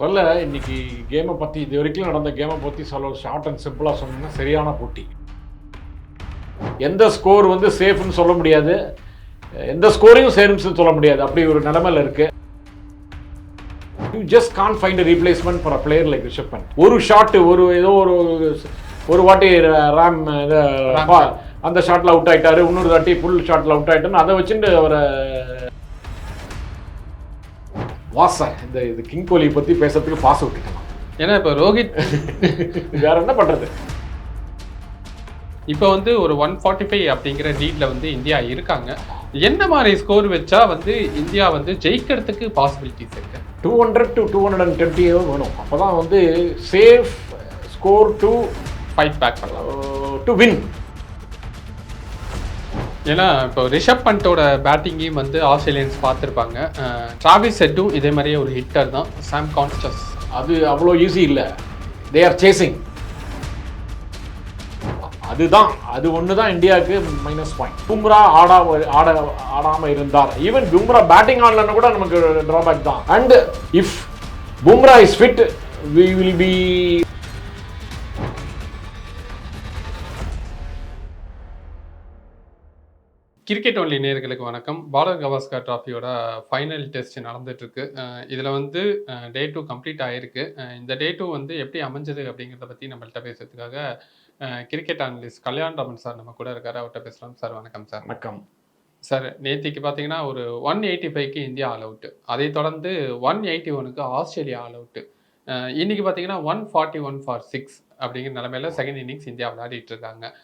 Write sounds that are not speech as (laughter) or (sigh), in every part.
முதல்ல இன்னைக்கு கேமை பற்றி இது வரைக்கும் நடந்த கேமை பற்றி சொல்ல ஷார்ட் அண்ட் சிம்பிளாக சொன்னீங்கன்னா சரியான போட்டி. எந்த ஸ்கோர் வந்து சேஃப்னு சொல்ல முடியாது. எந்த ஸ்கோரையும் சேரும்னு சொல்ல முடியாது. அப்படி ஒரு நிலைமையில இருக்கு. You just can find replacement for a player like Rishabh Pant ஒரு ஷாட் ஒரு ஏதோ ஒரு ஒரு வாட்டி ரேம் அந்த ஷாட்ல அவுட் ஆயிட்டாரு. இன்னொரு வாட்டி ஃபுல் ஷாட்ல அவுட் ஆயிட்டாருன்னு அதை வச்சுட்டு அவரை வாச. இந்த இது கிங் கோலியை பத்தி பேசுறதுக்கு பாஸ் விட்டுக்கலாம் ஏன்னா இப்போ ரோஹித் (laughs) வேற என்ன பண்றது? இப்போ வந்து ஒரு ஒன் ஃபார்ட்டி ஃபைவ் அப்படிங்கிற லீட்ல வந்து இந்தியா இருக்காங்க. என்ன மாதிரி ஸ்கோர் வச்சா வந்து இந்தியா வந்து ஜெயிக்கிறதுக்கு பாசிபிலிட்டிஸ் இருக்கு? Two hundred to two hundred and twenty வேணும். அப்பதான் வந்து safe score to fight back பண்ணலாம். டு வின் ஏன்னா இப்போ ரிஷப் பண்டோட பேட்டிங்கையும் வந்து ஆஸ்திரேலியன்ஸ் பார்த்துருப்பாங்க. டிராவிஸ் செட்டும் இதே மாதிரியே ஒரு ஹிட்டர் தான். சாம் கான்ஸ்டஸ் அது அவ்வளோ ஈஸி இல்லை. தே ஆர் சேசிங் அதுதான். அது ஒன்று தான் இந்தியாவுக்கு மைனஸ் பாயிண்ட் பும்ரா ஆடா ஆட ஆடாமல் இருந்தார். ஈவன் பும்ரா பேட்டிங் ஆடலன்னு கூட நமக்கு ட்ராபேக் தான். And if Bumrah is fit we will be cricket only நேர்களுக்கு வணக்கம். பாரத் கவாஸ்கர் டிராஃபியோட ஃபைனல் டெஸ்ட் நடந்துட்டு இருக்கு அஹ் இதுல வந்து டே டூ கம்ப்ளீட் ஆயிருக்கு. அஹ் இந்த டே டூ வந்து எப்படி அமைஞ்சது அப்படிங்கிறத பத்தி நம்மள்ட்ட பேசுறதுக்காக cricket analyst Kalyan Raman sir நம்ம கூட இருக்காரு. அவர்கிட்ட பேசலாம் சார் வணக்கம் சார் வணக்கம். சார் நேத்திக்கு பார்த்தீங்கன்னா ஒரு ஒன் எயிட்டி ஃபைவ்க்கு இந்தியா ஆல் அவுட் அதை தொடர்ந்து ஒன் எயிட்டி ஒனுக்கு ஆஸ்திரேலியா ஆல் அவுட் இன்னைக்கு பார்த்தீங்கன்னா one forty one for six அப்படிங்கிற நிலமையில செகண்ட் இன்னிங்ஸ் இந்தியா விளையாடிட்டு இருக்காங்க.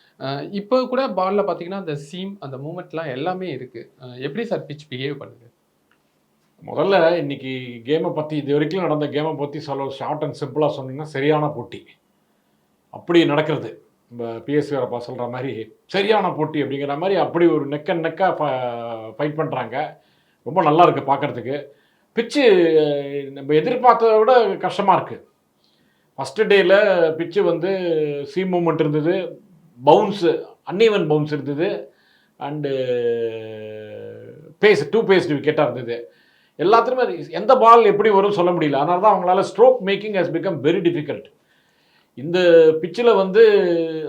இப்போ கூட பால்ல பார்த்தீங்கன்னா அந்த சீம் அந்த மூமெண்ட்லாம் எல்லாமே இருக்குது எப்படி சார் பிச் பிஹேவ் பண்ணுது? முதல்ல இன்னைக்கு கேமை பற்றி இது வரைக்கும் நடந்த கேமை பற்றி சொல்ல ஷார்ட் அண்ட் சிம்பிளாக சொன்னீங்கன்னா சரியான போட்டி. அப்படி நடக்கிறது. நம்ம பிஎஸ்சி வரப்பா சொல்கிற மாதிரி சரியான போட்டி அப்படிங்கிற மாதிரி அப்படி ஒரு நெக் அண்ட் நெக்காக ஃபைட் பண்ணுறாங்க ரொம்ப நல்லா இருக்குது பார்க்குறதுக்கு பிச்சு நம்ம எதிர்பார்த்ததை விட கஷ்டமாக இருக்குது ஃபஸ்ட்டு டேயில் பிச்சு வந்து சி மூமெண்ட் இருந்தது. பவுன்ஸு அன்ஈவன் பவுன்ஸ் இருந்தது அண்டு பேஸ் டூ பேஸ்டு விக்கெட்டாக இருந்தது. எல்லாத்துலேயுமே எந்த பால் எப்படி வரும்னு சொல்ல முடியல. அதனால தான் அவங்களால stroke making has become very difficult இந்த பிச்சில் வந்து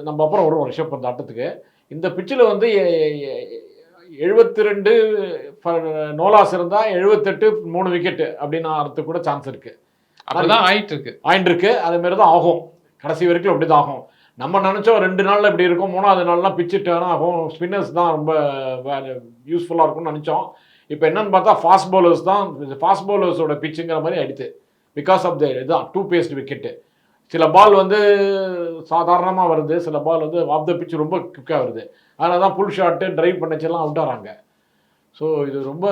நம்ம அப்புறம் வருவோம் ரிஷப் அந்த ஆட்டத்துக்கு. இந்த பிச்சில் வந்து எழுபத்தி ரெண்டு நோலாஸ் இருந்தால் எழுபத்தெட்டு மூணு விக்கெட்டு அப்படின்னு ஆகிறதுக்கு கூட சான்ஸ் இருக்குது அப்படிதான் ஆயிட்டு இருக்கு ஆயிட்டு இருக்கு அதே மாதிரி தான் ஆகும். கடைசி வரைக்கும் அப்படி தான் ஆகும். நம்ம நினச்சோம் ரெண்டு நாளில் இப்படி இருக்கும் மூணாவது நாள்லாம் பிச்சு டேர்ன் ஆகும் ஸ்பின்னர்ஸ் தான் ரொம்ப யூஸ்ஃபுல்லாக இருக்கும்னு நினச்சோம். இப்போ என்னென்னு பார்த்தா ஃபாஸ்ட் பவுலர்ஸ் தான் ஃபாஸ்ட் பவுலர்ஸோட பிச்சுங்கிற மாதிரி ஆயிடுச்சு. பிகாஸ் ஆஃப் த இதுதான் டூ பேஸ்ட் விக்கெட்டு சில பால் வந்து சாதாரணமாக வருது சில பால் வந்து ஆஃப் த பிச் ரொம்ப குவிக்காக வருது. அதனால தான் புல் ஷாட்டு ட்ரைவ் பண்ணச்செல்லாம் அவுட் ஆகிறாங்க ஸோ இது ரொம்ப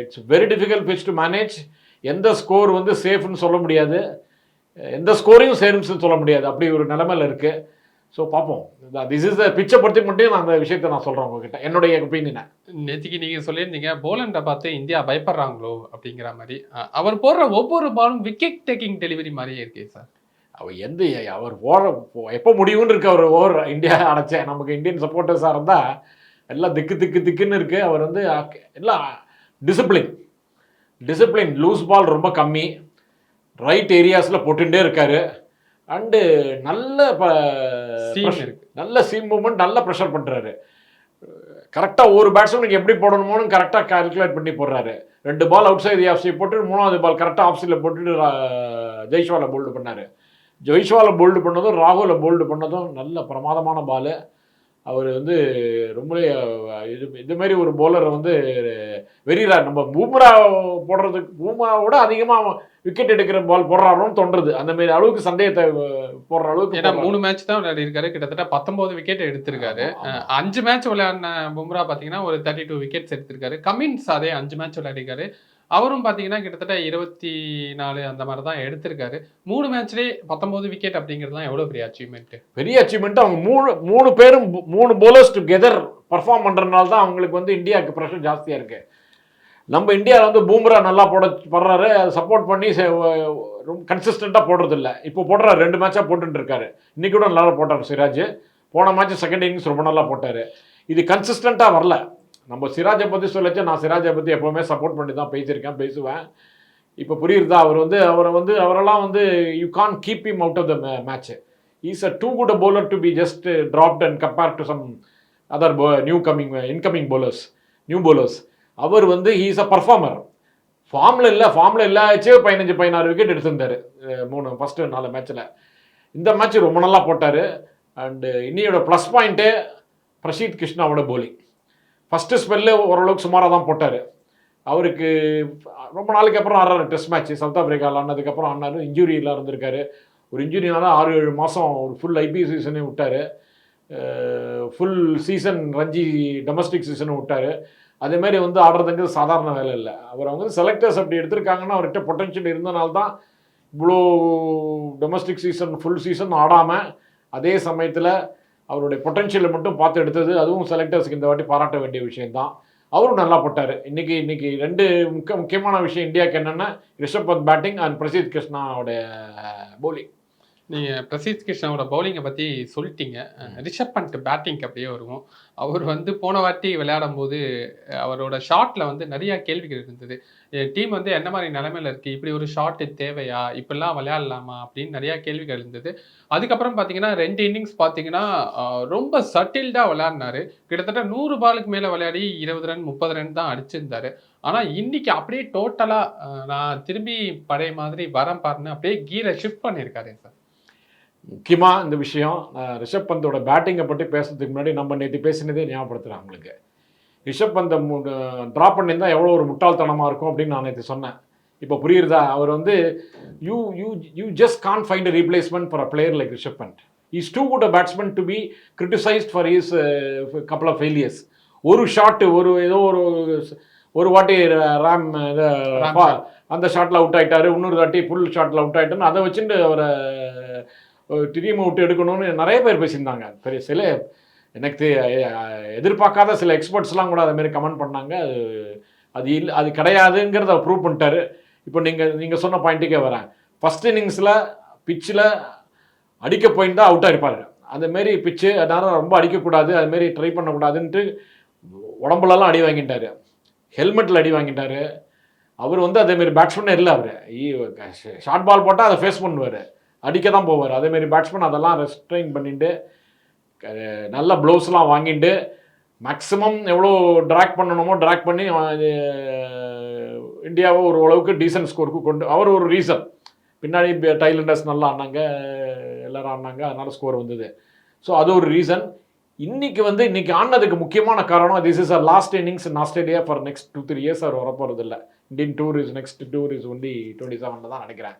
it's very difficult pitch to manage எந்த ஸ்கோர் வந்து சேஃப்னு சொல்ல முடியாது. எந்த ஸ்கோரையும் சேரும்ஸ்னு சொல்ல முடியாது. அப்படி ஒரு நிலமையில் இருக்குது ஸோ பார்ப்போம். திஸ் இஸ் த பிச்சை பற்றி மட்டும் நான் அந்த விஷயத்தை நான் சொல்கிறேன் உங்ககிட்ட. என்னுடைய ஒப்பீனியனை நேத்திக்கு நீங்க சொல்லியிருந்தீங்க போலண்டை பார்த்து இந்தியா பயப்படுறாங்களோ அப்படிங்கிற மாதிரி. அவர் போடுற ஒவ்வொரு பாலும் விக்கெட் டேக்கிங் டெலிவரி மாதிரியே இருக்கே சார் அவர் எந்த அவர் ஓர எப்போ முடியும்னு இருக்கு அவர் ஓவர் இந்தியா அடைச்சேன் நமக்கு இந்தியன் சப்போர்ட்டர்ஸாக இருந்தால் எல்லாம் திக்கு திக்கு திக்குன்னு இருக்கு. அவர் வந்து எல்லாம் டிசிப்ளின் டிசிப்ளின் லூஸ் பால் ரொம்ப கம்மி. ரைட் ஏரியாஸில் போட்டுட்டே இருக்காரு. அண்டு நல்ல ப- Seam pressure- இருக்கு. நல்ல சீம் மூமெண்ட் நல்ல ப்ரெஷர் பண்ணுறாரு கரெக்டாக ஒரு பேட்ஸ்மேனுக்கு எப்படி போடணுமோன்னு கரெக்டாக கால்குலேட் பண்ணி போடுறாரு. ரெண்டு ball out side off side போட்டு மூணாவது பால் கரெக்டாக ஆஃப் சைடில் போட்டுட்டு ஜெய்ஷ்வாலை போல்டு பண்ணார். ஜெய்ஷ்வாலை போல்டு பண்ணதும் ராகுலை போல்டு பண்ணதும் நல்ல பிரமாதமான பால் அவர் வந்து ரொம்பவே அஹ், இது இது மாதிரி ஒரு bowler வந்து வெறிரா நம்ம பூம்ரா போடுறதுக்கு பூமாவோட அதிகமாக விக்கெட் எடுக்கிற பால் போடுறாரோன்னு தோன்றுது அந்த மாதிரி அளவுக்கு சந்தேகத்தை போடுற அளவுக்கு ஏன்னா. மூணு மேட்ச் தான் விளையாடி இருக்காரு கிட்டத்தட்ட பத்தொன்பது விக்கெட் எடுத்திருக்காரு. அஞ்சு மேட்ச் விளையாடின பும்ரா பாத்தீங்கன்னா ஒரு தேர்ட்டி டூ விக்கெட்ஸ் எடுத்திருக்காரு. கமின்ஸ் அதே அஞ்சு மேட்ச் விளையாடிருக்காரு. அவரும் பார்த்தீங்கன்னா கிட்டத்தட்ட இருபத்தி நாலு அந்த மாதிரி தான் எடுத்திருக்காரு. மூணு மேட்ச்லேயே பத்தொம்போது விக்கெட் அப்படிங்கிறதுலாம் எவ்வளோ பெரிய அச்சீவ்மெண்ட் பெரிய அச்சீவ்மெண்ட் அவங்க மூணு மூணு பேரும் மூணு போலர்ஸ் டுகெதர் பர்ஃபார்ம் பண்ணுறதுனால தான் அவங்களுக்கு வந்து இந்தியாவுக்கு ப்ரெஷர் ஜாஸ்தியாக இருக்கு. நம்ம இந்தியாவில் வந்து பூம்ரா நல்லா போட படுறாரு. சப்போர்ட் பண்ணி ரொம்ப கன்சிஸ்டண்ட்டாக போடுறதில்ல. இப்போ போடுறாரு ரெண்டு மேட்சாக போட்டுருக்காரு இன்றைக்கி கூட நல்லா போட்டார் சிராஜ். போன மேட்ச் செகண்ட் இன்னிங்ஸ் ரொம்ப நல்லா போட்டார். இது கன்சிஸ்டண்ட்டாக வரல. நம்ம சிராஜை பற்றி சொல்லச்சு நான் சிராஜை பற்றி எப்போவுமே சப்போர்ட் பண்ணி தான் பேசியிருக்கேன் பேசுவேன். இப்போ புரியுறதா? அவர் வந்து அவரை வந்து அவரெல்லாம் வந்து you can keep him out of the match is a too good bowler to be just dropped and compare to some other new coming incoming bowlers new bowlers அவர் வந்து ஹீ இஸ் அ பர்ஃபார்மர் ஃபார்மில் இல்லை ஃபார்மில் இல்லாச்சே பதினஞ்சு பதினாறு wicket எடுத்திருந்தாரு. மூணு first நாலு மேட்ச்சில் இந்த மேட்ச் ரொம்ப நல்லா போட்டார். அண்டு இன்னியோட ப்ளஸ் பாயிண்ட்டு பிரசீத் கிருஷ்ணாவோட போலிங் ஃபஸ்ட்டு ஸ்பெல்லு ஓரளவுக்கு சுமாராக தான் போட்டார். அவருக்கு ரொம்ப நாளைக்கு அப்புறம் ஆடுறாரு டெஸ்ட் மேட்ச் சவுத் ஆஃப்ரிக்காவில் ஆனதுக்கப்புறம் ஆனாரு. இன்ஜுரியில் இருந்திருக்காரு. ஒரு இன்ஜுரினால ஆறு ஏழு மாதம் ஒரு ஃபுல் ஐபிஎல் சீசனே விட்டார். ஃபுல் சீசன் ரஞ்சி டொமஸ்டிக் சீசனும் விட்டார். அதேமாரி வந்து ஆடுறதுங்கிறது சாதாரண வேலை இல்லை. அவர் அவங்க செலக்டர்ஸ் அப்படி எடுத்திருக்காங்கன்னா அவர்கிட்ட பொட்டன்ஷியல் இருந்தனால தான் இவ்வளோ டொமஸ்டிக் சீசன் ஃபுல் சீசன் ஆடாமல் அதே சமயத்தில் அவருடைய பொட்டன்ஷியலை மட்டும் பார்த்து எடுத்தது. அதுவும் செலக்டர்ஸ்க்கு இந்த வாட்டி பாராட்ட வேண்டிய விஷயம்தான். அவரும் நல்லா போட்டார். இன்றைக்கி இன்றைக்கி ரெண்டு முக்கிய முக்கியமான விஷயம் இந்தியாவுக்கு என்னென்னா ரிஷப் பந்த் பேட்டிங் அண்ட் பிரசீத் கிருஷ்ணாவோட போலிங் நீங்க பிரசீத் கிருஷ்ணாவோட பவுலிங்கை பத்தி சொல்லிட்டீங்க. ரிஷப் பண்ட் பேட்டிங் அப்படியே வருவோம். அவர் வந்து போன வாட்டி விளையாடும் போது அவரோட ஷாட்ல வந்து நிறைய கேள்விகள் இருந்தது. டீம் வந்து என்ன மாதிரி நிலைமையில இருக்கு? இப்படி ஒரு ஷாட் தேவையா? இப்படிலாம் விளையாடலாமா? அப்படின்னு நிறைய கேள்விகள் இருந்தது. அதுக்கப்புறம் பார்த்தீங்கன்னா ரெண்டு இன்னிங்ஸ் பார்த்தீங்கன்னா ரொம்ப சட்டில்டா விளையாடினாரு. கிட்டத்தட்ட நூறு பாலுக்கு மேல விளையாடி இருபது ரன் முப்பது ரன் தான் அடிச்சிருந்தாரு. ஆனா இன்னைக்கு அப்படியே டோட்டலா நான் திரும்பி பழைய மாதிரி வரேன் பாருன்னு அப்படியே கீரை ஷிஃப்ட் பண்ணியிருக்காரு சார். முக்கியமாக இந்த விஷயம் ரிஷப் பந்தோட பேட்டிங்கை பற்றி பேசுறதுக்கு முன்னாடி நம்ம நேற்று பேசினதே ஞாபகப்படுத்துகிறேன் உங்களுக்கு. ரிஷப் பந்தை ட்ராப் பண்ணியிருந்தா எவ்வளோ ஒரு முட்டாள்தனமாக இருக்கும் அப்படின்னு நான் நேற்று சொன்னேன். இப்போ புரியுறதா? அவர் வந்து you you you just can find a replacement for a player like Rishabh Pant is too good a batsman to be criticised for his couple of failures ஒரு ஷாட்டு ஒரு ஏதோ ஒரு ஒரு வாட்டி ராம் அந்த ஷாட்டில் அவுட் ஆயிட்டாரு. இன்னொரு வாட்டி ஃபுல் ஷாட்டில் அவுட் ஆயிட்டாருன்னு அதை வச்சுட்டு அவரை டீம் விட்டு எடுக்கணும்னு நிறைய பேர் பேசியிருந்தாங்க. பெரிய சில எனக்கு எதிர்பார்க்காத சில எக்ஸ்பர்ட்ஸ்லாம் கூட அதை மாதிரி கமெண்ட் பண்ணாங்க. அது அது இல்லை அது கிடையாதுங்கிறத ப்ரூவ் பண்ணிட்டாரு. இப்போ நீங்கள் நீங்கள் சொன்ன பாயிண்ட்டுக்கே வரேன். ஃபர்ஸ்ட் இன்னிங்ஸில் பிச்சில் அடிக்க போயிருந்தா அவுட் ஆயிருப்பாரு. அந்த மாரி பிச்சு அதனால ரொம்ப அடிக்கக்கூடாது அதுமாரி ட்ரை பண்ணக்கூடாதுன்ட்டு உடம்புலலாம் அடி வாங்கிட்டாரு. ஹெல்மெட்டில் அடி வாங்கிட்டாரு. அவர் வந்து அதேமாரி பேட்ஸ்மேனே இல்லை அவர். ஷார்ட் பால் போட்டால் அதை ஃபேஸ் பண்ணுவார். அடிக்க தான் போவார். அதேமாரி பேட்ஸ்மேன் அதெல்லாம் ரெஸ்ட்ரெயின் பண்ணிட்டு நல்ல ப்ளவுஸ்லாம் வாங்கிட்டு மேக்ஸிமம் எவ்வளோ ட்ராக் பண்ணணுமோ ட்ராக் பண்ணி இந்தியாவை ஒரு அளவுக்கு டீசன்ட் ஸ்கோருக்கு கொண்டு அவர் ஒரு ரீசன் பின்னாடி டைலண்டர்ஸ் நல்லா ஆடினாங்க எல்லோரும் ஆடினாங்க அதனால் ஸ்கோர் வந்தது. ஸோ அது ஒரு ரீசன் இன்றைக்கி வந்து இன்றைக்கி ஆடினதுக்கு முக்கியமான காரணம் this is a last innings in Australia for next two three years அவர் வரப்போகிறது இல்லை Indian tour is next tour is only twenty செவனில் தான் நினைக்கிறேன்.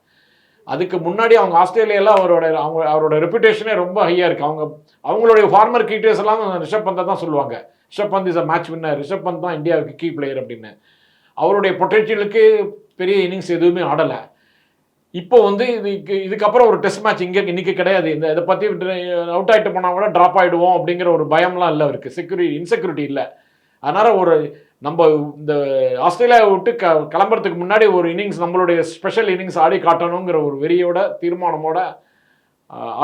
அதுக்கு முன்னாடி அவங்க ஆஸ்திரேலியாவில் அவரோட அவங்க அவரோட ரெப்புடேஷனே ரொம்ப ஹையாக இருக்குது அவங்க அவங்களுடைய ஃபார்மர் கிரிக்கெட்டர்ஸ் எல்லாம் ரிஷப் பந்தை தான் சொல்லுவாங்க. Rishabh Pant is a match winner Rishabh Pant தான் இந்தியாவுக்கு கீ பிளேயர் அப்படின்னு. அவருடைய பொட்டன்ஷியலுக்கு பெரிய இன்னிங்ஸ் எதுவுமே ஆடலை. இப்போ வந்து இதுக்கு இதுக்கப்புறம் ஒரு டெஸ்ட் மேட்ச் இங்கே இன்றைக்கி கிடையாது. இந்த இதை பற்றி அவுட் ஆகிட்டு போனால் கூட ட்ராப் ஆகிடுவோம் அப்படிங்கிற ஒரு பயம்லாம் இல்லை அவருக்கு. செக்யூரிட்டி இன்செக்யூரிட்டி இல்லை. அதனால் ஒரு நம்ம இந்த ஆஸ்திரேலியாவை விட்டு க கிளம்புறதுக்கு முன்னாடி ஒரு இன்னிங்ஸ் நம்மளுடைய ஸ்பெஷல் இன்னிங்ஸ் ஆடி காட்டணுங்கிற ஒரு வெறியோட தீர்மானமோட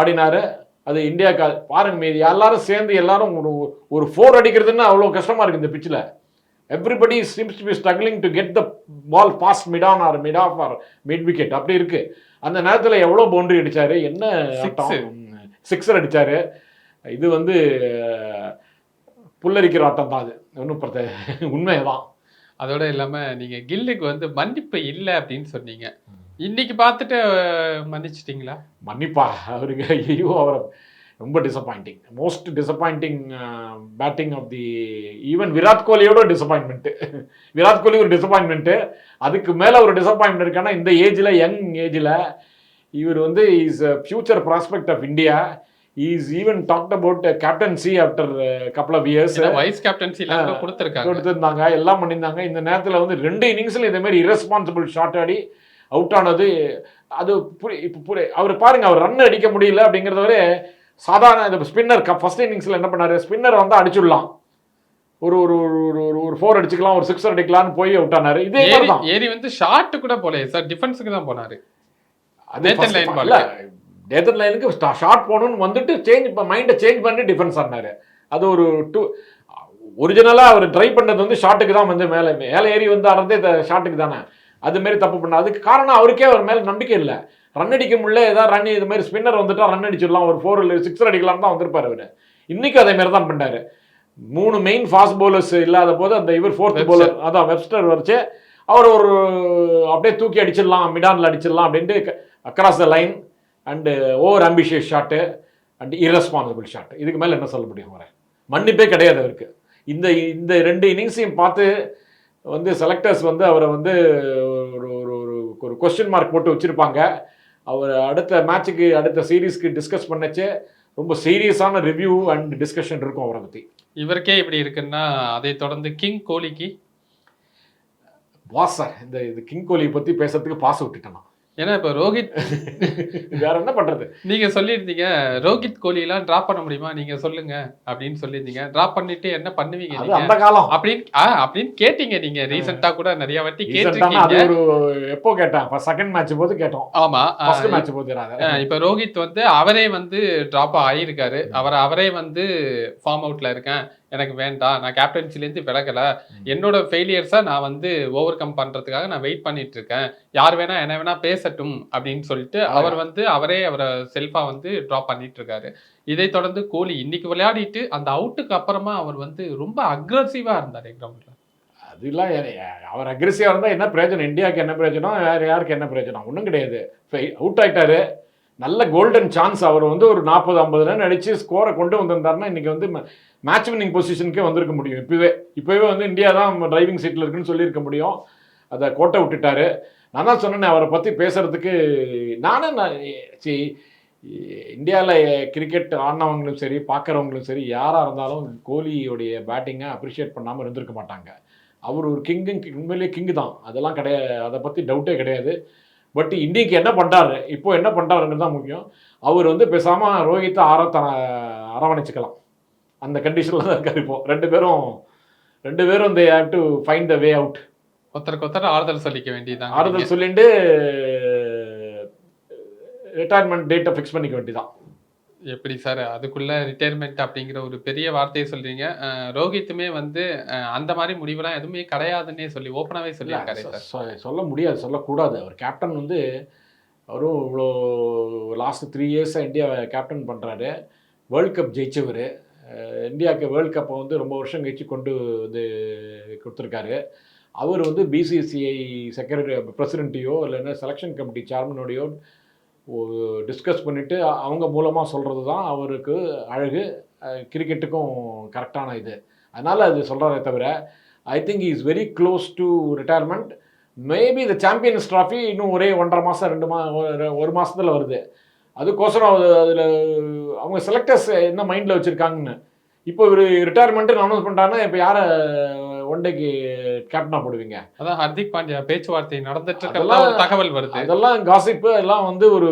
ஆடினாரு. அது இந்தியாவுக்கு பாருங்க மீதி எல்லாரும் சேர்ந்து எல்லாரும் ஒரு ஒரு ஃபோர் அடிக்கிறதுன்னு அவ்வளோ கஷ்டமா இருக்கு இந்த பிச்சில் everybody seems to be struggling to get the ball past mid on or mid off or mid wicket அப்படி இருக்கு. அந்த நேரத்தில் எவ்வளோ பவுண்டரி அடிச்சாரு? என்ன. சிக்ஸர் அடிச்சாரு. இது வந்து புல்லரிக்கிற ஆட்டம் தான் அது. ஒன்றும் பிரச்சனை உண்மைதான் அதோட இல்லாம நீங்க கில்லுக்கு வந்து மன்னிப்பு இல்லை அப்படின்னு சொன்னீங்க. இன்னைக்கு பார்த்துட்டு மன்னிச்சிட்டீங்களா? மன்னிப்பா? அவருக்கு ஐயோ அவரை ரொம்ப disappointing most disappointing batting of the even Virat கோலியோட disappointment Virat Kohli ஒரு டிசப்பாயின்மெண்ட்டு அதுக்கு மேலே ஒரு டிசப்பாயின்மெண்ட் இருக்கான்னா இந்த ஏஜில் யங் ஏஜில் இவர் வந்து is future prospect of India is even talked about captaincy after couple of years vice captaincy கொடுத்துருக்காங்க. கொடுத்துருந்தாங்க. எல்லாம் பண்ணியிருந்தாங்க. இந்த நேரத்தில் வந்து ரெண்டு இன்னிங்ஸில் இதே மாதிரி இரஸ்பான்சிபிள் ஷாட் ஆடி அவுட் ஆனது. அது இப்போ புரி அவர் பாருங்க அவர் ரன் அடிக்க முடியல அப்படிங்கிறதவரே சாதாரண இந்த ஸ்பின்னர் ஃபர்ஸ்ட் இன்னிங்ஸில் என்ன பண்ணாரு? ஸ்பின்னர் வந்து அடிச்சுடலாம். ஒரு ஒரு ஒரு ஒரு ஒரு ஃபோர் அடிச்சுக்கலாம் ஒரு சிக்ஸர் அடிக்கலாம்னு போய் அவுட் ஆனாரு. இதே ஏரி வந்து ஷார்ட் கூட போல சார் டிஃபென்ஸுக்கு தான் போனாரு. அது Nathan டேத்தன் லைனுக்கு ஷார்ட் போகணும்னு வந்துட்டு சேஞ்ச் மைண்டை சேஞ்ச் பண்ணி டிஃபென்ஸ் ஆனாரு. அது ஒரு டூ ஒரிஜினலாக அவர் ட்ரை பண்ணது வந்து ஷாட்டுக்கு தான் வந்து மேலே மேலே ஏறி வந்து ஆடுறதே ஷாட்டுக்கு தானே. அது மாதிரி தப்பு பண்ண அதுக்கு காரணம் அவருக்கே அவர் மேலே நம்பிக்கை இல்லை. ரன் அடிக்க முடியல ஏதாவது ரன் இது மாதிரி ஸ்பின்னர் வந்துட்டா ரன் அடிச்சிடலாம். ஒரு ஃபோர் இல்லை சிக்ஸர் அடிக்கலாம் தான் வந்திருப்பார் அவர். இன்னைக்கு அதே மாதிரி தான் பண்ணாரு. மூணு மெயின் ஃபாஸ்ட் bowlers இல்லாத போது அந்த இவர் ஃபோர்த் bowler அதான் வெப்ஸ்டர் வச்சு அவர் ஒரு அப்படியே தூக்கி அடிச்சிடலாம் மிடானில் அடிச்சிடலாம் அப்படின்ட்டு across the line and over ambitious shot and irresponsible shot இதுக்கு மேலே என்ன சொல்ல முடியும் அவரை? மன்னிப்பே கிடையாது அவருக்கு. இந்த இந்த ரெண்டு இன்னிங்ஸையும் பார்த்து வந்து செலக்டர்ஸ் வந்து அவரை வந்து ஒரு ஒரு ஒரு ஒரு கொஸ்டின் மார்க் போட்டு வச்சுருப்பாங்க. அவர் அடுத்த மேட்ச்சுக்கு அடுத்த சீரீஸ்க்கு டிஸ்கஸ் பண்ணச்சே. ரொம்ப சீரியஸான ரிவ்யூ அண்ட் டிஸ்கஷன் இருக்கும் அவரை பற்றி இவருக்கே இப்படி இருக்குன்னா அதை தொடர்ந்து கிங் கோலிக்கு? பாஸ் சார் இந்த இது கிங் கோலியை பற்றி பேசுறதுக்கு பாஸ் விட்டுட்டேன். ஏன்னா இப்போ ரோஹித் (laughs) வேற என்ன பண்ணுறது நீங்க சொல்லியிருந்தீங்க ரோஹித் கோலி எல்லாம் டிராப் பண்ண முடியுமா? நீங்க சொல்லுங்க அப்படின்னு சொல்லியிருந்தீங்க. டிராப் பண்ணிட்டு என்ன பண்ணுவீங்க அந்த காலம். அப்படின்னு அப்படின்னு கேட்டீங்க நீங்க ரீசெண்டா கூட நிறைய வாட்டி கேட்டிருக்கீங்க. எப்போ கேட்டேன்? செகண்ட் மேட்ச் போது கேட்டோம். ஆமா மேட்ச் போது இப்ப ரோஹித் வந்து அவரே வந்து டிராப் ஆகியிருக்காரு அவர் அவரே வந்து ஃபார்ம் அவுட்ல இருக்கேன். எனக்கு வேண்டாம் நான் இருந்து விலகல. என்னோட ஃபெயிலியர்ஸை நான் வந்து ஓவர் கம் பண்றதுக்காக நான் வெயிட் பண்ணிட்டு இருக்கேன் யார் வேணா என்ன வேணா பேசட்டும் அப்படின்னு சொல்லிட்டு அவர் வந்து அவரே அவரை செல்ஃபா வந்து ட்ராப் பண்ணிட்டு இருக்காரு இதை தொடர்ந்து கோலி இன்னைக்கு விளையாடிட்டு அந்த அவுட்டுக்கு அப்புறமா அவர் வந்து ரொம்ப அக்ரஸிவா இருந்தாரு கிரவுண்ட்ல அதெல்லாம் அவர் அக்ரெசிவாக இருந்தால் என்ன பிரயோஜனம்? இந்தியாவுக்கு என்ன பிரயோஜனம்? வேறு யாருக்கு என்ன பிரயோஜனம்? ஒன்றும் கிடையாது. அவுட் ஆயிட்டாரு. நல்ல கோல்டன் சான்ஸ் அவர் வந்து ஒரு நாற்பது ஐம்பது ரன் அடித்து ஸ்கோரை கொண்டு வந்திருந்தாருன்னா இன்றைக்கி வந்து மேட்ச் வின்னிங் பொசிஷனுக்கே வந்திருக்க முடியும். இப்போவே இப்போவே வந்து இந்தியா தான் டிரைவிங் சீட்டில் இருக்குன்னு சொல்லியிருக்க முடியும். அதை கோட்டை விட்டுட்டாரு. நான் தான் சொன்னேனே அவரை பற்றி பேசுகிறதுக்கு நானே நான் சி இந்தியாவில் கிரிக்கெட் ஆடினவங்களும் சரி பார்க்குறவங்களும் சரி யாராக இருந்தாலும் கோலியோடைய பேட்டிங்கை அப்ரிஷியேட் பண்ணாமல் இருந்திருக்க மாட்டாங்க. அவர் ஒரு கிங்கு உண்மையிலேயே கிங்கு தான். அதெல்லாம் கிடையாது அதை பற்றி டவுட்டே கிடையாது. பட் இன்னைக்கு என்ன பண்ணுறாரு இப்போ என்ன பண்ணுறாருன்னு தான் முக்கியம். அவர் வந்து பேசாமல் ரோஹித்தை ஆர அரவணைச்சிக்கலாம். அந்த கண்டிஷனில் தான் இருக்கார் இப்போ. ரெண்டு பேரும் ரெண்டு பேரும் they have to find the way out ஒருத்தருக்கு ஒருத்தர் ஆறுதல் சொல்லிக்க வேண்டியதுதான். ஆறுதல் சொல்லிட்டு ரிட்டையர்மெண்ட் டேட்டை ஃபிக்ஸ் பண்ணிக்க வேண்டியதான் எப்படி சார் அதுக்குள்ள ரிட்டையர்மெண்ட் அப்படிங்கிற ஒரு பெரிய வார்த்தையை சொல்றீங்க? ரோஹித்துமே வந்து அந்த மாதிரி முடிவுலாம் எதுவுமே கிடையாதுன்னே சொல்லி ஓப்பனாவே சொல்லியிருக்காரு இல்ல, சார். சொ- சொல்ல முடியாது சொல்லக்கூடாது. அவர் கேப்டன் வந்து அவரும் இவ்வளோ லாஸ்ட் த்ரீ இயர்ஸாக இந்தியா கேப்டன் பண்ணுறாரு வேர்ல்ட் கப் ஜெயிச்சவர். இந்தியாவுக்கு வேர்ல்ட் கப்பை வந்து ரொம்ப வருஷம் கழிச்சு கொண்டு வந்து கொடுத்துருக்காரு. அவர் வந்து பிசிசிஐ செக்ரட்டரி பிரசிடென்ட்டையோ இல்லைன்னா செலெக்ஷன் கமிட்டி சேர்மனோடையோ டிஸ்கஸ் பண்ணிவிட்டு அவங்க மூலமாக சொல்கிறது தான் அவருக்கு அழகு. கிரிக்கெட்டுக்கும் கரெக்டான இது. அதனால் அது சொல்கிறாரே தவிர I think is very close to retirement maybe இந்த சாம்பியன்ஸ் ட்ராஃபி இன்னும் ஒரே ஒன்றரை மாதம் ரெண்டு மா ஒரு- ஒரு மாதத்தில் வருது. அதுக்கோசரம் அதில் அவங்க செலக்டர்ஸ் என்ன மைண்டில் வச்சுருக்காங்கன்னு. இப்போ இவர் ரிட்டையர்மெண்ட்டுன்னு அனௌன்ஸ் பண்ணிட்டாங்கன்னா இப்போ யாரை ஒன் டேக்கு கேப்டனாக போடுவீங்க. அதான் ஹர்திக் பாண்டியா பேச்சுவார்த்தை நடந்துட்டு ஒரு தகவல் வருது. அதெல்லாம் காசிப்பு எல்லாம் வந்து ஒரு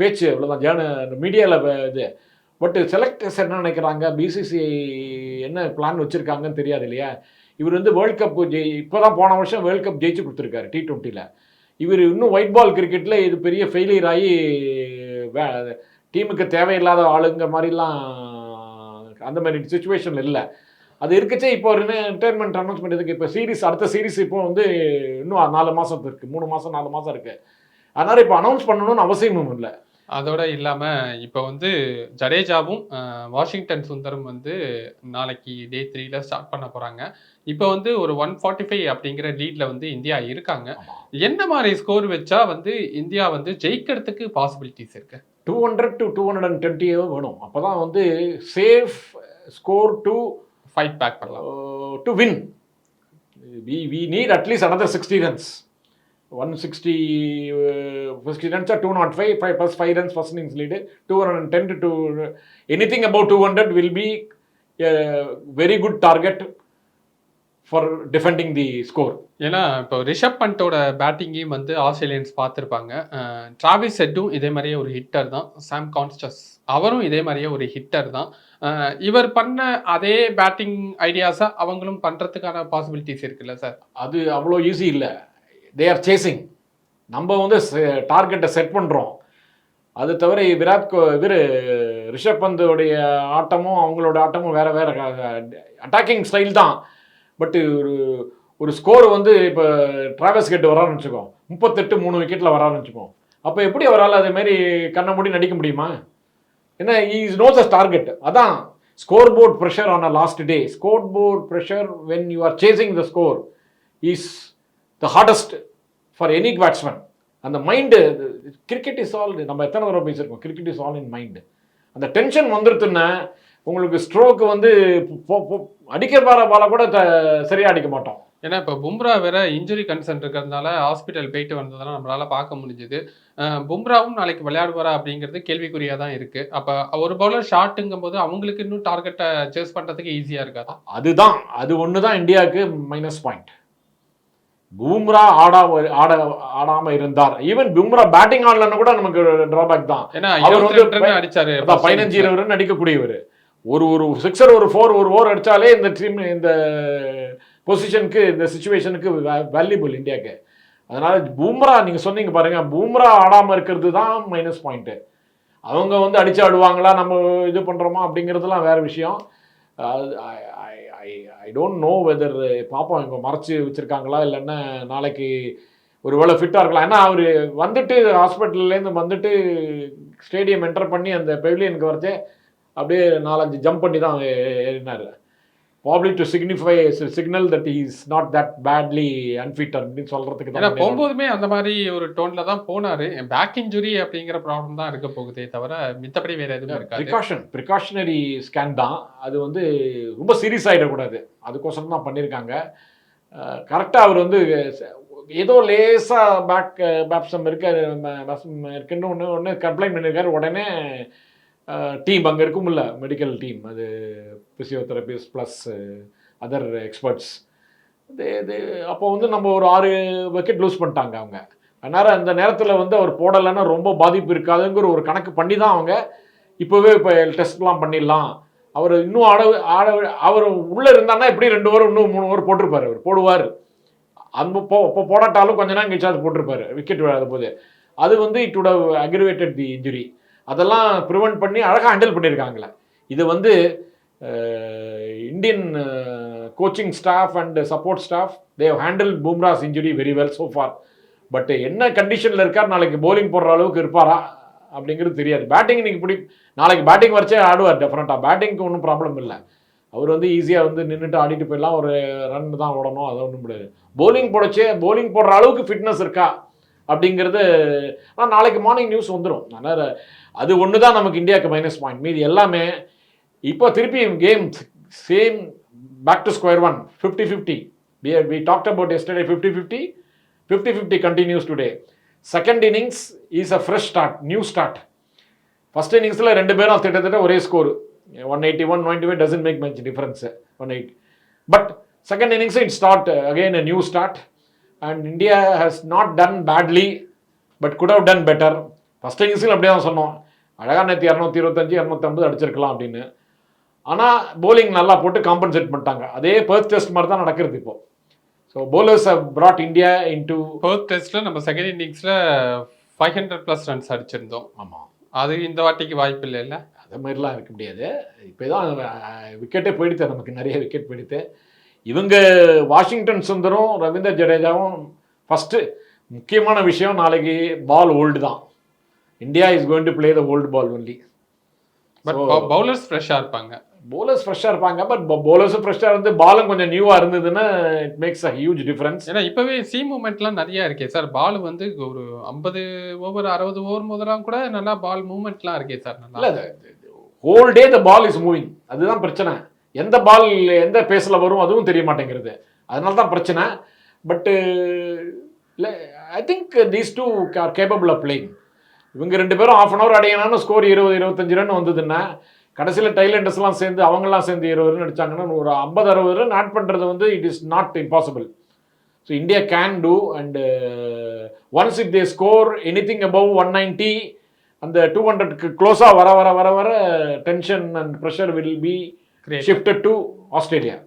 பேச்சு அவ்வளோதான் ஜேர்ன மீடியாவில் இது. பட் செலக்டர்ஸ் என்ன நினைக்கிறாங்க? பிசிசிஐ என்ன பிளான் வச்சுருக்காங்கன்னு தெரியாது இல்லையா? இவர் வந்து வேர்ல்ட் கப் ஜெய் இப்போ தான் போன வருஷம் வேர்ல்ட் கப் ஜெயிச்சு கொடுத்துருக்காரு டி டுவெண்ட்டியில் இவர் இன்னும் ஒயிட் பால் கிரிக்கெட்டில் இது பெரிய ஃபெயிலியர் ஆகி டீமுக்கு தேவையில்லாத ஆளுங்க மாதிரிலாம் அந்த மாதிரி சுச்சுவேஷன் இல்லை. அது இருக்கச்சே இப்போ ரிட்டையர்மெண்ட் அனௌன்ஸ் பண்ணதுக்கு இப்போ சீரிஸ் அடுத்த சீரிஸ் இப்போ வந்து இன்னும் நாலு மாதம் இருக்குது மூணு மாதம் நாலு மாதம் இருக்குது அதனால் இப்போ அனௌன்ஸ் பண்ணணும்னு அவசியமும் இல்லை. அதோட இல்லாம இப்போ வந்து ஜடேஜாவும் வாஷிங்டன் சுந்தரும் வந்து நாளைக்கு டே த்ரீல ஸ்டார்ட் பண்ண போறாங்க. இப்போ வந்து ஒரு ஒன் ஃபார்ட்டி ஃபைவ் அப்படிங்கிற லீட்ல வந்து இந்தியா இருக்காங்க. என்ன மாதிரி ஸ்கோர் வச்சா வந்து இந்தியா வந்து ஜெயிக்கிறதுக்கு பாசிபிலிட்டிஸ் இருக்கு? Two hundred to two hundred and டுவெண்ட்டியோ வேணும். அப்போ தான் வந்து safe score to fight back பண்ணலாம். To win we we need at least another sixty runs one sixty sixty ரன்ஸாக two not five five plus five runs first innings lead two hundred ten to any thing about two hundred will be very good target for defending the score ஏன்னா இப்போ ரிஷப் பண்டோட பேட்டிங்கையும் வந்து Australians பார்த்துருப்பாங்க. Travis செட்டும் இதே மாதிரியே ஒரு hitter தான். சாம் Konstas அவரும் இதே மாதிரியே ஒரு ஹிட்டர் தான். இவர் பண்ண அதே பேட்டிங் ஐடியாஸை அவங்களும் பண்ணுறதுக்கான பாசிபிலிட்டிஸ் இருக்குல்ல சார் அது அவ்வளோ ஈஸி இல்லை. தே ஆர் சேசிங் நம்ம வந்து டார்கெட்டை செட் பண்ணுறோம் அது தவிர விராட் கோ இவர் ரிஷப் பந்தோடைய ஆட்டமும் அவங்களோட ஆட்டமும் வேறு வேறு அட்டாக்கிங் ஸ்டைல் தான். பட்டு ஒரு ஒரு ஸ்கோர் வந்து இப்போ டிராவல்ஸ் கெட் வரான்னு வச்சுக்கோம் முப்பத்தெட்டு மூணு விக்கெட்டில் வரான்னு வச்சுக்கோம் அப்போ எப்படி அவரால் அதே மாதிரி கண்ணை மூடி நடிக்க முடியுமா? ஏன்னா இஸ் நோஸ் அஸ் டார்கெட் அதான் score board pressure on a last day score board pressure when you are chasing the score is the hardest for any batsman அந்த மைண்டு கிரிக்கெட் இஸ் ஆல் நம்ம எத்தனை தடவை பேசியிருக்கோம்? Cricket is all in mind அந்த tension வந்துருத்துன்னா உங்களுக்கு stroke வந்து அடிக்கிற பால பால கூட த- அடிக்க மாட்டோம். ஏன்னா இப்போ பும்ரா வேற இன்ஜுரி கன்சர்ன் இருக்கிறதுனால ஹாஸ்பிட்டல் போயிட்டு வந்ததெல்லாம் நம்மளால பார்க்க முடிஞ்சுது. பும்ராவும் நாளைக்கு விளையாடுவாரா அப்படிங்கிறது கேள்விக்குறியா தான் இருக்கு. அப்ப ஒரு பவுலர் ஷாட்டுங்கும் போது அவங்களுக்கு இன்னும் டார்கெட்டை சேஸ் பண்றதுக்கு ஈஸியா இருக்காதா. அதுதான். அது ஒன்று தான் இந்தியாவுக்கு மைனஸ் பாயிண்ட் பூம்ரா ஆடா ஆட ஆடாம இருந்தார். ஈவன் பூம்ரா பேட்டிங் ஆடலன்னு கூட நமக்கு டிராபேக் தான். ஏன்னா அவர் வந்து அடிச்சாரு. பதினஞ்சு இருபது ரன் அடிக்கக்கூடியவர். ஒரு ஒரு சிக்ஸர் ஒரு ஃபோர் ஒரு ஓவர் அடிச்சாலே இந்த டீம் இந்த பொசிஷனுக்கு இந்த சுச்சுவேஷனுக்கு வேல்யூபிள் இந்தியாவுக்கு அதனால் பூம்ரா நீங்கள் சொன்னீங்க பாருங்க பூம்ரா ஆடாமல் இருக்கிறது தான் மைனஸ் பாயிண்ட்டு அவங்க வந்து அடிச்சு ஆடுவாங்களா நம்ம இது பண்ணுறோமா அப்படிங்கிறதுலாம் வேறு விஷயம். ஐ டோன்ட் நோ வெதர் பாப்போம் இவங்க மறைச்சி வச்சிருக்காங்களா இல்லைன்னா நாளைக்கு ஒருவேளை ஃபிட்டாக இருக்கலாம். ஏன்னா அவர் வந்துட்டு ஹாஸ்பிட்டல்லேருந்து வந்துட்டு ஸ்டேடியம் என்டர் பண்ணி அந்த பெவிலியனுக்கு வரச்சே அப்படியே நாலஞ்சு ஜம்ப் பண்ணி தான் ஏறினார். Probably to signify signal that is not that badly unfit அப்படின்னு சொல்றதுக்கு ஏன்னா தான் போகும்போதுமே அந்த மாதிரி ஒரு டோன்ல தான் போனாரு. பேக் இன்ஜுரி அப்படிங்கிற ப்ராப்ளம் தான் இருக்க போகுதே தவிர மித்தபடி வேற எதுவும் இருக்காது. ப்ரிகாஷன் ப்ரிகாஷனரி ஸ்கேன் தான். அது வந்து ரொம்ப சீரியஸ் ஆகிடக்கூடாது அதுக்கோசரம் தான் பண்ணியிருக்காங்க கரெக்டாக அவர் வந்து ஏதோ லேசாக பேக் பேப்சம் இருக்கு இருக்குன்னு ஒன்று ஒன்று கம்ப்ளைண்ட் பண்ணியிருக்காரு உடனே டீம் அங்கே இருக்கும்ல மெடிக்கல் டீம் அது ஃபிசியோதெரபிஸ்ட் ப்ளஸ் அதர் எக்ஸ்பர்ட்ஸ் இது இது அப்போ வந்து நம்ம ஒரு ஆறு விக்கெட் லூஸ் பண்ணிட்டாங்க அவங்க. அதனால் அந்த நேரத்தில் வந்து அவர் போடலைன்னா ரொம்ப பாதிப்பு இருக்காதுங்கிற ஒரு கணக்கு பண்ணி தான் அவங்க. இப்போவே இப்போ டெஸ்ட்லாம் பண்ணிடலாம். அவர் இன்னும் ஆட ஆட அவர் உள்ளே இருந்தான்னா எப்படி ரெண்டு ஓவர் இன்னும் மூணு ஓவர் போட்டிருப்பார் அவர். போடுவார். அந்த போ இப்போ போடாட்டாலும் கொஞ்ச நேரம் கழிச்சு அது போட்டிருப்பார். விக்கெட் விழாத போது. அது வந்து it would aggravated the injury அதெல்லாம் ப்ரிவென்ட் பண்ணி அழகாக ஹேண்டில் பண்ணியிருக்காங்களே இது வந்து Indian coaching staff and support staff they've handle Bumrah's injury very well so far but என்ன கண்டிஷனில் இருக்கார்? நாளைக்கு போலிங் போடுற அளவுக்கு இருப்பாரா? அப்படிங்கிறது தெரியாது. பேட்டிங் இன்னைக்கு பிடி நாளைக்கு பேட்டிங் வரைச்சே ஆடுவார் டெஃபினட்டாக பேட்டிங்க்கு ஒன்றும் ப்ராப்ளம் இல்லை. அவர் வந்து ஈஸியாக வந்து நின்றுட்டு ஆடிட்டு போயிடலாம். ஒரு ரன் தான் ஓடணும் அது ஒன்றும் முடியாது. போலிங் போடச்சே போலிங் போடுற அளவுக்கு ஃபிட்னஸ் இருக்கா? அப்படிங்கிறது ஆனால் நாளைக்கு மார்னிங் நியூஸ் வந்துடும் அதனால் அது ஒன்று தான் நமக்கு இந்தியாவுக்கு மைனஸ் பாயிண்ட் மீதி எல்லாமே இப்போ திருப்பி game same back to square one fifty fifty we talked about yesterday fifty fifty fifty fifty continues today second innings is a fresh start new start first இன்னிங்ஸில் ரெண்டு பேரும் கிட்டத்தட்ட ஒரே score one eighty one ninety five doesn't make much difference one eight but second innings it start again a new start and India has not done badly but good have done better first இன்னிங்ஸில் அப்படியே தான் சொன்னோம். அழகாக நேற்று இரநூத்தி இருபத்தஞ்சு இரநூத்தம்பது அடிச்சிருக்கலாம் அப்படின்னு. ஆனால் bowling நல்லா போட்டு காம்பன்சேட் பண்ணிட்டாங்க. அதே பர்த் டெஸ்ட் மாதிரி தான் நடக்கிறது இப்போ. So bowlers have brought India into first டெஸ்ட்ல நம்ம செகண்ட் இன்னிங்ஸ்ல ஃபைவ் ஹண்ட்ரட் ப்ளஸ் ரன்ஸ் அடிச்சிருந்தோம். ஆமாம் அது இந்த வாட்டிக்கு வாய்ப்பு இல்லைல்ல அது மாதிரிலாம் இருக்க முடியாது. இப்போ தான் விக்கெட்டே போயிடுத்து நமக்கு நிறைய விக்கெட் போயிடுத்து இவங்க வாஷிங்டன் சுந்தரும் ரவீந்தர் ஜடேஜாவும் ஃபஸ்ட்டு முக்கியமான விஷயம் நாளைக்கு பால் ஓல்டு தான். India is going to play the old ball only but bowlers ஃப்ரெஷ்ஷாக இருப்பாங்க. bowlers ஃப்ரெஷ்ஷாக இருப்பாங்க. பட் பவுலர்ஸும் ஃப்ரெஷ்ஷாக இருந்து பாலும் கொஞ்சம் நியூவாக இருந்ததுன்னா it makes a huge difference ஏன்னா இப்பவே சி மூமெண்ட்லாம் நிறைய இருக்கே சார். பால் வந்து ஒரு ஐம்பது ஓவர் அறுபது ஓவர் முதலாம் கூட நல்லா பால் மூவ்மெண்ட்லாம் இருக்கே சார் நல்லா. Whole day the ball is moving அதுதான் பிரச்சனை. எந்த பால் எந்த பேஸில் வரும் அதுவும் தெரிய மாட்டேங்கிறது. அதனால தான் பிரச்சனை. பட்டு இல்லை I think these two are capable of playing இவங்க ரெண்டு பேரும் ஆஃப் அன் ஹவர் அடையணும்னு ஸ்கோர் இருபது இருபத்தஞ்சு ரன் வந்ததுன்னா கடைசியில் டைலண்டர்ஸ்லாம் சேர்ந்து அவங்கெல்லாம் சேர்ந்து இருபது ரன் அடிச்சாங்கன்னா ஒரு ஐம்பது அறுபது ரன் ஆட் பண்ணுறது வந்து it is not impossible so India can do and once if they score any thing above one ninety அந்த டூ ஹண்ட்ரட்க்கு க்ளோஸாக வர வர வர வர tension and pressure will be Great. shifted to Australia.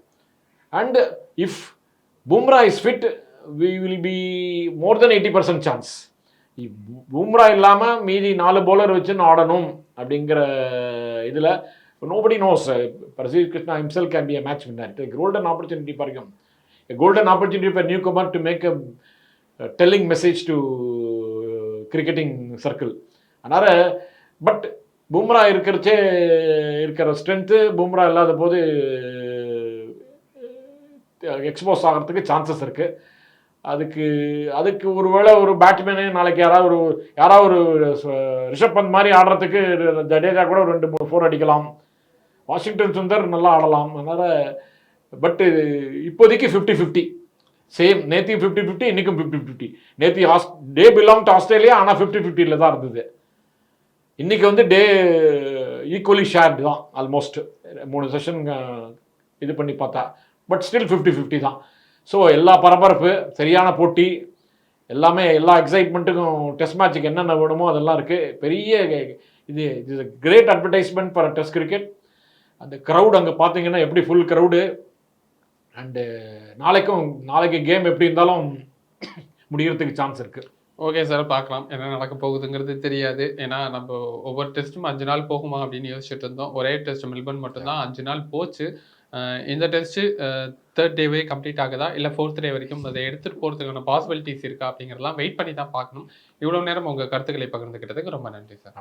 And if Bumrah is fit, we will be more than 80% chance. Bumrah இல்லாமல் மீதி நாலு பவுலர் வச்சு ஆடணும் அப்படிங்கிற இதில் nobody knows Prasid Krishna himself can be a match winner It's a golden golden opportunity for new comer to make a telling message to cricketing circle அதனால் but Bumrah இருக்கிறச்சே இருக்கிற ஸ்ட்ரென்த்து பூம்ரா இல்லாத போது uh, எக்ஸ்போஸ் ஆகிறதுக்கு சான்சஸ் இருக்குது அதுக்கு அதுக்கு ஒருவேளை ஒரு பேட்ஸ்மேனே நாளைக்கு யாராவது ஒரு யாராவது ஒரு ரிஷப் பந்த் மாதிரி ஆடுறதுக்கு ஜடேஜா கூட ஒரு ரெண்டு மூணு ஃபோர் அடிக்கலாம். வாஷிங்டன் சுந்தர் நல்லா ஆடலாம். அதனால் பட்டு இப்போதைக்கு ஃபிஃப்டி ஃபிஃப்டி சேம் நேத்தி ஃபிஃப்டி ஃபிஃப்டி இன்றைக்கும் ஃபிஃப்டி ஃபிஃப்டி நேத்தி as day belong to Australia ஆனால் ஃபிஃப்டி ஃபிஃப்டியில் தான் இருந்தது. இன்றைக்கி வந்து டே ஈக்குவலி ஷேர்டு தான் ஆல்மோஸ்ட் மூணு செஷன் இது பண்ணி பார்த்தா. பட் ஸ்டில் ஃபிஃப்டி ஃபிஃப்டி தான். ஸோ எல்லா பரபரப்பு சரியான போட்டி எல்லாமே எல்லா எக்ஸைட்மெண்ட்டுக்கும் டெஸ்ட் மேட்ச்சுக்கு என்னென்ன வேணுமோ அதெல்லாம் இருக்குது பெரிய இது இது great advertisement for test cricket அந்த க்ரௌட் அங்கே பார்த்தீங்கன்னா எப்படி ஃபுல் க்ரௌடு அண்டு நாளைக்கும் நாளைக்கு கேம் எப்படி இருந்தாலும் முடியறதுக்கு சான்ஸ் இருக்குது ஓகே சார் பார்க்கலாம். என்ன நடக்க போகுதுங்கிறது தெரியாது. ஏன்னா நம்ம ஒவ்வொரு டெஸ்ட்டும் அஞ்சு நாள் போகுமா அப்படின்னு யோசிச்சுட்டு இருந்தோம். ஒரே டெஸ்ட் மெல்பர்ன் மட்டும்தான். அஞ்சு நாள் போச்சு. இந்த டெஸ்ட்டு தேர்ட் டேவே கம்ப்ளீட் ஆகுதா? இல்லை ஃபோர்த் டே வரைக்கும் அதை எடுத்துகிட்டு போகிறதுக்கான பாசிபிலிட்டிஸ் இருக்கா அப்படிங்கிறதெல்லாம் வெயிட் பண்ணி தான் பார்க்கணும். இவ்வளோ நேரம் உங்கள் கருத்துக்களை பகிர்ந்துக்கிட்டதுக்கு ரொம்ப நன்றி சார்